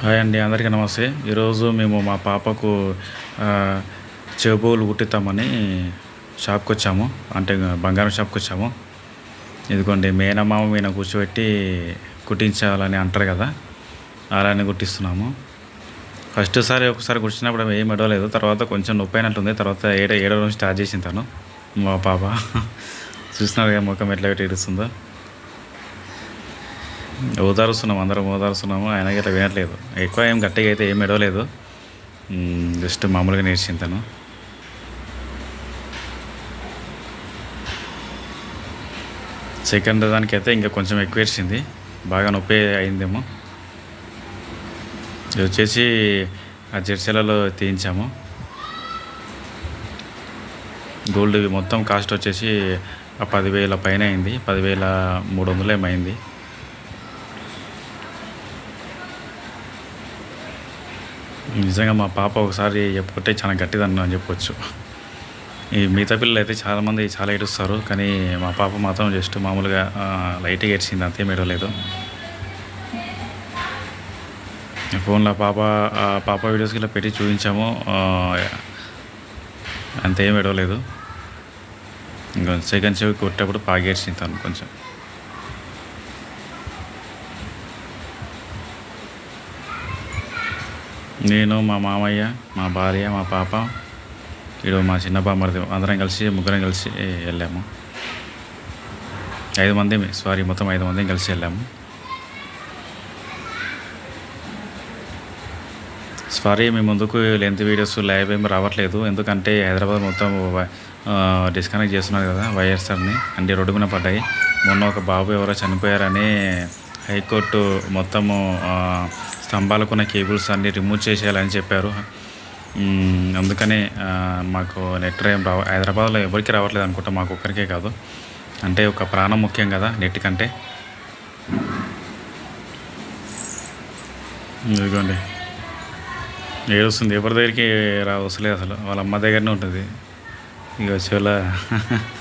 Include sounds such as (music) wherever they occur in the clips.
Hi అండి అందరికీ నమస్తే. ఈరోజు మేము మా పాపకు ఆ, చెవులు కుట్టిద్దామని షాప్కి వచ్చాము అంటే బంగారం షాప్కి వచ్చాము ఇదిగోండి మేనమామ మీద కూర్చోబెట్టి కుట్టించాలని అంటారు కదా అలానే కుట్టిస్తున్నాము. ఫస్ట్ సారి ఒకసారి కుట్టినప్పుడు ఏం ఎడవలేదు తర్వాత కొంచెం నొప్పి అయినట్టుంది. తర్వాత ఏడ ఏడవడం స్టార్ట్ చేసింది తను మా పాప. (laughs) చూసినారు కదా ముఖం ఎట్లా పెట్టి ఏడుస్తుందో. ఓదారుస్తున్నాం అందరం ఓదారుస్తున్నాము. ఆయన ఇట్లా వినట్లేదు. ఎక్కువ ఏం గట్టిగా అయితే ఏం ఎడవలేదు జస్ట్ మామూలుగా నేర్చింది తను సెకండ్ దానికైతే ఇంకా కొంచెం ఎక్కువ ఏడ్చింది. బాగా నొప్పి అయిందేమో. ఇది వచ్చేసి ఆ జెర్సీలలో తీయించాము. గోల్డ్ మొత్తం కాస్ట్ వచ్చేసి ఆ పదివేల పైన అయింది. పదివేల మూడు వందలు ఏమైంది నిజంగా మా పాప ఒకసారి చెప్పుకుంటే చాలా గట్టిదన్ను అని చెప్పొచ్చు. ఈ మిగతా పిల్లలు అయితే చాలామంది చాలా ఏడుస్తారు కానీ మా పాప మాత్రం జస్ట్ మామూలుగా లైట్గా ఏడ్చింది అంతే ఏడవలేదు. ఫోన్లో పాప పాప వీడియోస్కి ఇలా పెట్టి చూపించాము అంతేం ఏడవలేదు. ఇంకొంచెం సెకండ్ చెవి కొట్టేటప్పుడు పాగేడ్చింది తను కొంచెం. నేను మా మామయ్య మా భార్య మా పాప ఇడు మా చిన్న బామ్మర్ది అందరం కలిసి ముగ్గురం కలిసి వెళ్ళాము. ఐదు మంది సారీ మొత్తం ఐదు మంది కలిసి వెళ్ళాము. సారీ మీ ముందుకు లెంత్ వీడియోస్ లైవ్ ఏమి రావట్లేదు. ఎందుకంటే హైదరాబాద్ మొత్తం డిస్కనెక్ట్ చేస్తున్నారు కదా వైఎస్ఆర్ని అంటే రోడ్డు మీద పడ్డాయి. మొన్న ఒక బాబు ఎవరో చనిపోయారని హైకోర్టు మొత్తము స్తంభాలకు ఉన్న కేబుల్స్ అన్నీ రిమూవ్ చేసేయాలని చెప్పారు. అందుకనే మాకు నెట్ ఏం రావ హైదరాబాద్లో ఎవరికి రావట్లేదు అనుకుంటా మాకు ఒక్కరికే కాదు. అంటే ఒక ప్రాణం ముఖ్యం కదా నెట్ కంటే. ఇదిగోండి. ఏడుస్తుంది ఎవరి దగ్గరికి రా వస్తలేదు అసలు. వాళ్ళ అమ్మ దగ్గరనే ఉంటుంది. ఇక వచ్చేలా (laughs)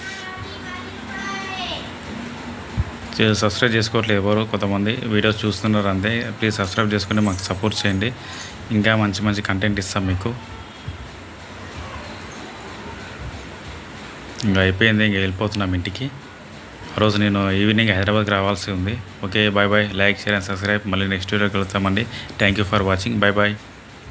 సబ్స్క్రైబ్ చేసుకోవట్లేదు ఎవరు కొంతమంది వీడియోస్ చూస్తున్నారు అంతే. ప్లీజ్ సబ్స్క్రైబ్ చేసుకుని మాకు సపోర్ట్ చేయండి. ఇంకా మంచి మంచి కంటెంట్ ఇస్తాం మీకు. ఇంకా అయిపోయింది ఇంకా వెళ్ళిపోతున్నాం ఇంటికి. ఆ రోజు నేను ఈవినింగ్ హైదరాబాద్కి రావాల్సి ఉంది. Okay bye bye like share and subscribe మళ్ళీ నెక్స్ట్ వీడియోకి వెళ్తామండి thank you for watching bye bye